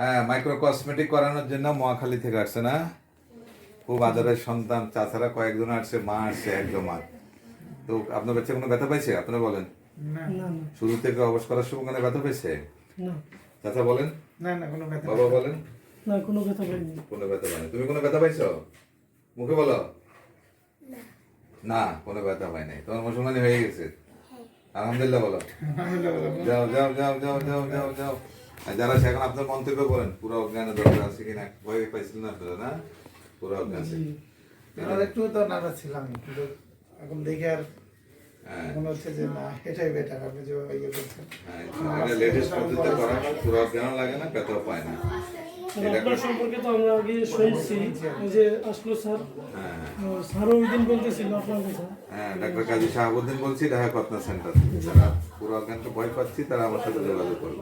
হ্যাঁ micro cosmetic করানোর জন্য মহাখালী থেকে আসছে না? খুব আদরের সন্তান তাছাড়া কয়েকজন আসছে মা আসছে একদম মা তো আপনার বাচ্চা কোনো ব্যথা পাইছে আপনারা বলেন। না। না না। শুরু থেকে অবশ করার সময় কোনো ব্যথা পেয়েছে? চাচা বলেন। না না কোনো ব্যথা বাবা বলেন। না কোনো কথা বলিনি কোনো ব্যথা পাইনি তুমি কোনো ব্যথা পাইছো? মুখে বলো। না। কোনো ব্যথা পাই নাই তোমার মুসলমানি হয়ে গেছে। আলহামদুলিল্লাহ বলো। আলহামদুলিল্লাহ যাও যাও যাও যাও যাও যাও যাও। যারা এখন আপনার মন্তব্য করেন পুরো অজ্ঞানের দরকার আছে কিনা? ভয় পাইছিলেন আপনারা না? পুরো অজ্ঞান আছে। একটু তো নার্ভাস ছিলাম কিন্তু এখন দেখে আর হ্যাঁ। মনে হচ্ছে যে না এটাই বেটার আপনি যে ইয়ে করছেন। হ্যাঁ লেটেস্ট পদ্ধতিতে করা হয় পুরো অজ্ঞানও লাগে না ব্যথাও পায় না। আপনার সম্পর্কে তো আমরা আগে শুনছি যে আসলো স্যার। হ্যাঁ। হ্যাঁ স্যারও ওই দিন বলতেছিল আপনার কথা? হ্যাঁ ডাক্তার কাজী শাহাবুদ্দিন বলছি ঢাকা সেন্টার পুরো অজ্ঞানকে ভয় পাচ্ছি তারা আমার সাথে যোগাযোগ করল।